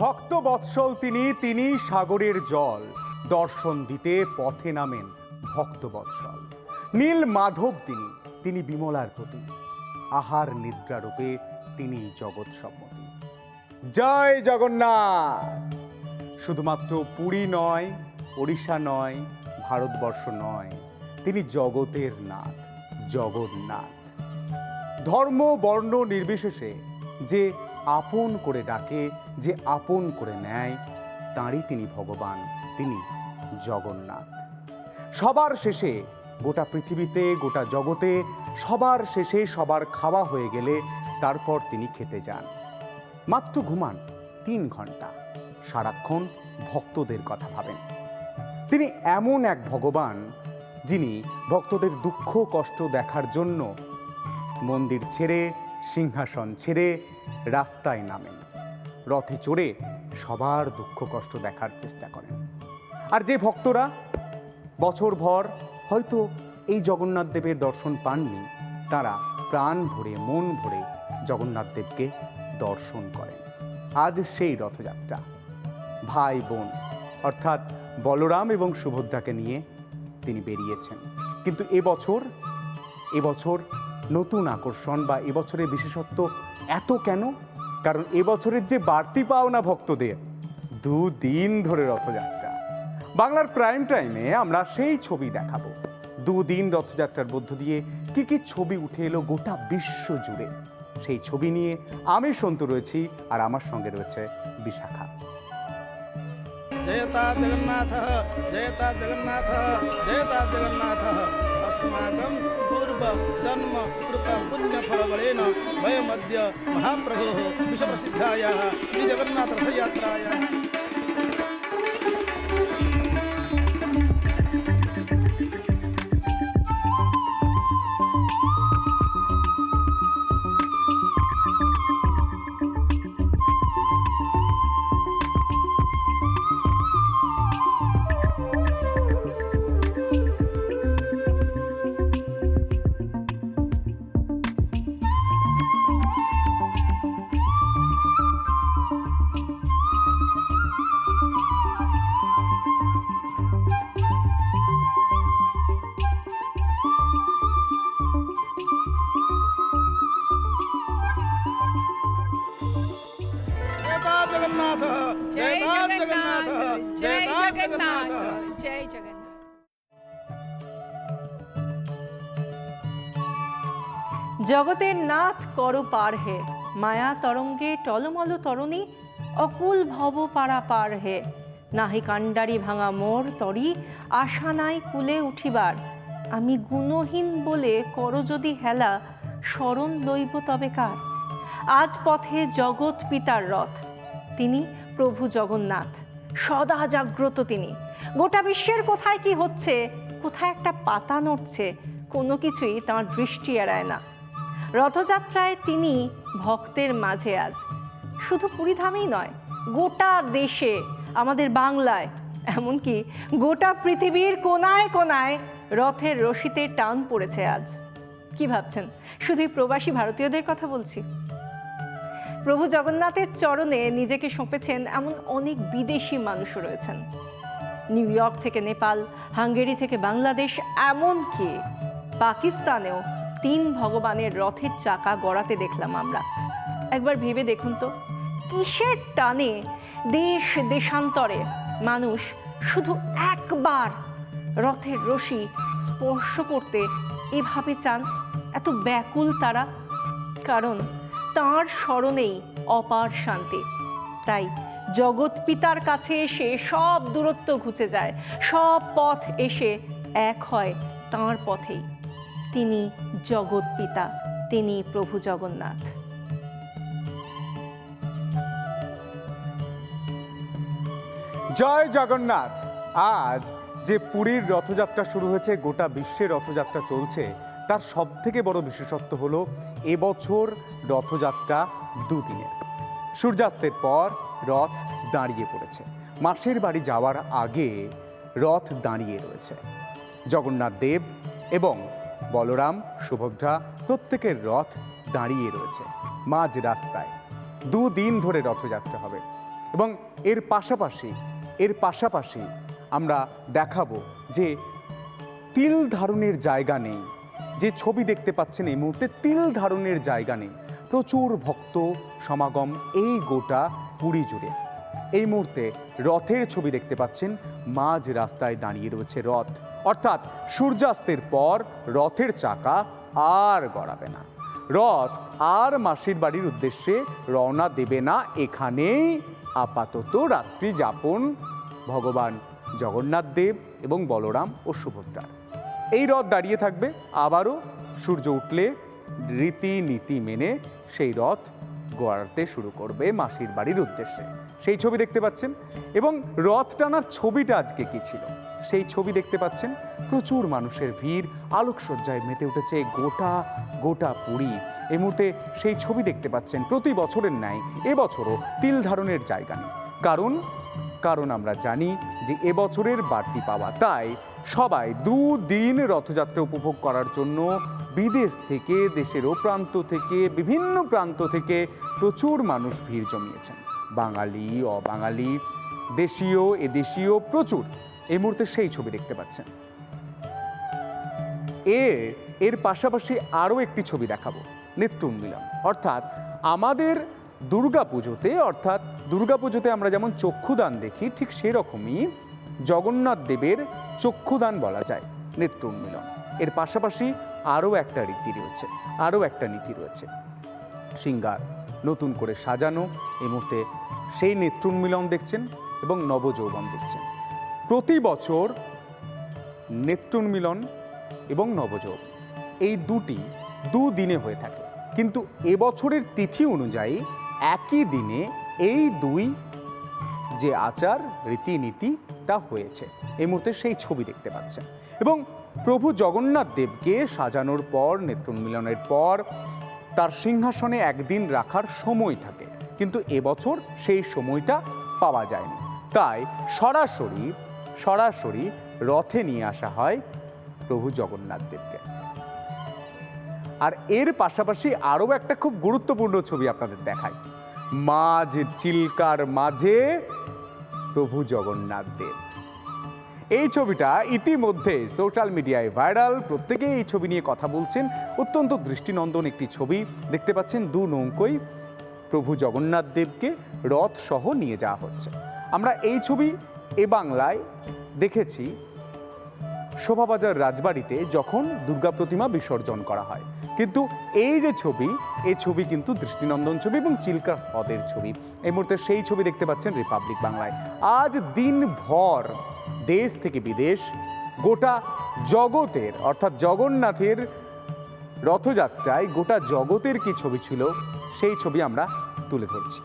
ভক্ত বৎসল তিনি তিনি সাগরের জল। দর্শন দিতে পথে নামেন ভক্ত বৎসল নীল মাধব তিনি তিনি বিমলার প্রতি আহার নিদ্রারূপে তিনি জগৎ সম্মতি জয় জগন্নাথ! শুধুমাত্র পুরী নয়, ওড়িশা নয়, ভারতবর্ষ নয়, তিনি জগতের নাথ, জগন্নাথ। ধর্ম, বর্ণ নির্বিশেষে যে আপন করে ডাকে যে আপন করে নেয়, তাঁরই তিনি ভগবান, তিনি জগন্নাথ। সবার শেষে গোটা পৃথিবীতে, গোটা জগতে, সবার শেষে সবার খাওয়া হয়ে গেলে তারপর তিনি খেতে যান। মাত্র ঘুমান তিন ঘণ্টা সারাক্ষণ ভক্তদের কথা ভাবেন। তিনি এমন এক ভগবান যিনি ভক্তদের দুঃখ কষ্ট দেখার জন্য মন্দির ছেড়ে সিংহাসন ছেড়ে রাস্তায় নামেন। রথে চড়ে সবার দুঃখ কষ্ট দেখার চেষ্টা করেন। আর যে ভক্তরা বছরভর হয়তো এই জগন্নাথ দেবের দর্শন পাননি, তারা প্রাণ ভরে, মন ভরে জগন্নাথ দেবকে দর্শন করেন। আজ সেই রথযাত্রা। ভাই, বোন, অর্থাৎ বলরাম এবং সুভদ্রাকে নিয়ে তিনি বেরিয়েছেন। কিন্তু এবছর এবছর নতুন আকর্ষণ বা এবছরের বিশেষত্ব এত কেন? কারণ এবছরের যে বাড়তি পাওনা ভক্তদের, দুদিন ধরে রথযাত্রা। বাংলার প্রাইম টাইমে আমরা সেই ছবি দেখাবো। দুদিন রথযাত্রার মধ্য দিয়ে কি কি ছবি উঠে এলো গোটা বিশ্ব জুড়ে। সেই ছবি নিয়ে আমি সন্তু রয়েছি আর আমার সঙ্গে রয়েছে বিশাখা। জয়তা জগন্নাথ জয়তা জগন্নাথ জয়তা জগন্নাথ పూర్వ జన్మ కృత పుణ్యఫలబలైన వయమద్య మహాప్రభో విశ్వప్రసిద్ధాయ శ్రీ జగన్నాథ రథయాత్రాయ. জগন্নাথ জয় জগন্নাথ জয় জগন্নাথ জয় জগতের নাথ কর পার হে মায়া তরঙ্গে টলমল তরণী অকুল ভব পারা পার হে। নাহি কাণ্ডারি ভাঙা মোর তরি আশা নাই কুলে উঠিবার। আমি গুণহীন বলে কর যদি হেলা স্মরণ লইব তবে কার? আজ পথে জগৎ পিতার রথ তিনি প্রভু জগন্নাথ। সদা জাগ্রত তিনি। গোটা বিশ্বের কোথায় কি হচ্ছে, কোথায় একটা পাতা নড়ছে, কোনো কিছুই তাঁর দৃষ্টি এড়ায় না। রথযাত্রায় তিনি ভক্তের মাঝে আজ। শুধু পুরীধামেই নয়, গোটা দেশে, আমাদের বাংলায়, এমনকি গোটা পৃথিবীর কোনায় কোনায় রথের রশিতে টান পড়েছে আজ। কি ভাবছেন? শুধুই প্রবাসী ভারতীয়দের কথা বলছি? প্রভু জগন্নাথের চরণে নিজেকে সঁপেছেন এমন অনেক বিদেশি মানুষও রয়েছেন। নিউ ইয়র্ক থেকে নেপাল, হাঙ্গেরি থেকে বাংলাদেশ, এমনকি পাকিস্তানেও তিন ভগবানের রথের চাকা গড়াতে দেখলাম আমরা। একবার ভেবে দেখুন তো, কিসের টানে দেশ দেশান্তরে মানুষ শুধু একবার রথের রশি স্পর্শ করতে এভাবে চান? এত ব্যাকুল তারা। কারণ তাঁর স্মরণেই অপার শান্তি। তাই জগৎ পিতার কাছে এসে সব দূরত্ব ঘুচে যায়, সব পথ এসে এক হয় তাঁর পথেই। তিনি জগৎ পিতা, তিনি প্রভু জগন্নাথ। জয় জগন্নাথ! আজ যে পুরীর রথযাত্রা শুরু হয়েছে, গোটা বিশ্বে রথযাত্রা চলছে তার সব থেকে বড় বিশেষত্ব হলো এবছর রথযাত্রা দুদিনের। সূর্যাস্তের পর রথ দাঁড়িয়ে পড়েছে। মাসের বাড়ি যাওয়ার আগে রথ দাঁড়িয়ে রয়েছে। জগন্নাথ দেব এবং বলরাম, সুভদ্রা প্রত্যেকের রথ দাঁড়িয়ে রয়েছে মাঝ রাস্তায়। দুদিন ধরে রথযাত্রা হবে এবং এর পাশাপাশি এর পাশাপাশি আমরা দেখাবো যে তিল ধারণের জায়গা নেই যে ছবি দেখতে পাচ্ছেন এই মুহূর্তে তিল ধারণের জায়গা নেই। প্রচুর ভক্ত, সমাগম, এই গোটা পুরী জুড়ে। এই মুহূর্তে রথের ছবি দেখতে পাচ্ছেন, মাঝ রাস্তায় দাঁড়িয়ে রয়েছে রথ। অর্থাৎ সূর্যাস্তের পর রথের চাকা আর গড়াবে না। রথ আর মাসির বাড়ির উদ্দেশ্যে রওনা দেবে না এখানেই আপাতত রাত্রি যাপন। ভগবান জগন্নাথ দেব এবং বলরাম ও সুভদ্রার। এই রথ দাঁড়িয়ে থাকবে। আবারও সূর্য উঠলে রীতিনীতি মেনে সেই রথ গোয়াড়তে শুরু করবে মাসির বাড়ির উদ্দেশ্যে। সেই ছবি দেখতে পাচ্ছেন এবং রথ টানার ছবিটা আজকে কী ছিল? সেই ছবি দেখতে পাচ্ছেন প্রচুর মানুষের ভিড়, আলোকসজ্জায় মেতে উঠেছে গোটা গোটা পুরী। এই মুহূর্তে সেই ছবি দেখতে পাচ্ছেন প্রতি বছরের ন্যায় এবছরও তিল ধারণের জায়গা নেই। কারণ কারণ আমরা জানি যে এবছরের বাড়তি পাওয়া তাই সবাই দুদিন রথযাত্রা উপভোগ করার জন্য বিদেশ থেকে, দেশের ও প্রান্ত থেকে, বিভিন্ন প্রান্ত থেকে প্রচুর মানুষ ভিড় জমিয়েছেন। বাঙালি, অবাঙালি, দেশীয়, এদেশীয় প্রচুর। এই মুহূর্তে সেই ছবি দেখতে পাচ্ছেন। এর এর পাশাপাশি আরও একটি ছবি দেখাবো নেত্র উন্মিলন অর্থাৎ আমাদের দুর্গাপুজোতে, অর্থাৎ দুর্গাপুজোতে আমরা যেমন চক্ষুদান দেখি, ঠিক সেরকমই জগন্নাথ দেবের চক্ষুদান বলা যায় নেত্র উন্মিলন এর পাশাপাশি আরও একটা রীতি রয়েছে, আরও একটা নীতি রয়েছে। সিঙ্গার নতুন করে সাজানো এই মুহূর্তে সেই নেত্রুন্মিলন দেখছেন এবং নবযৌবন দেখছেন। প্রতি বছর নেত্রুন্মিলন এবং নবযৌবন, এই দুটি দুদিনে হয়ে থাকে। কিন্তু এবছরের তিথি অনুযায়ী একই দিনে এই দুই যে আচার রীতিনীতি তা হয়েছে। এই মুহূর্তে সেই ছবি দেখতে পাচ্ছেন। এবং প্রভু জগন্নাথ দেবকে সাজানোর পর নেত্রোন্মিলনের পর, তার সিংহাসনে একদিন রাখার সময় থাকে। কিন্তু এবছর সেই সময়টা পাওয়া যায়নি। তাই সরাসরি সরাসরি রথে নিয়ে আসা হয় প্রভু জগন্নাথ দেবকে। আর এর পাশাপাশি আরও একটা খুব গুরুত্বপূর্ণ ছবি আপনাদের দেখায় মাঝ চিল্কার মাঝে প্রভু জগন্নাথ দেব। এই ছবিটা ইতিমধ্যে সোশ্যাল মিডিয়ায় ভাইরাল। প্রত্যেকে এই ছবি নিয়ে কথা বলছেন। অত্যন্ত দৃষ্টিনন্দন একটি ছবি। দেখতে পাচ্ছেন দু নৌকোই প্রভু জগন্নাথ দেবকে রথ সহ নিয়ে যাওয়া হচ্ছে। আমরা এই ছবি এ বাংলায় দেখেছি শোভাবাজার রাজবাড়িতে যখন দুর্গা প্রতিমা বিসর্জন করা হয়। কিন্তু এই যে ছবি এই ছবি কিন্তু দৃষ্টিনন্দন ছবি এবং চিল্কা হ্রদের ছবি। এই মুহূর্তে সেই ছবি দেখতে পাচ্ছেন রিপাবলিক বাংলায়। আজ দিনভর দেশ থেকে বিদেশ, গোটা জগতের, অর্থাৎ জগন্নাথের রথযাত্রায় গোটা জগতের কি ছবি ছিল, সেই ছবি আমরা তুলে ধরছি।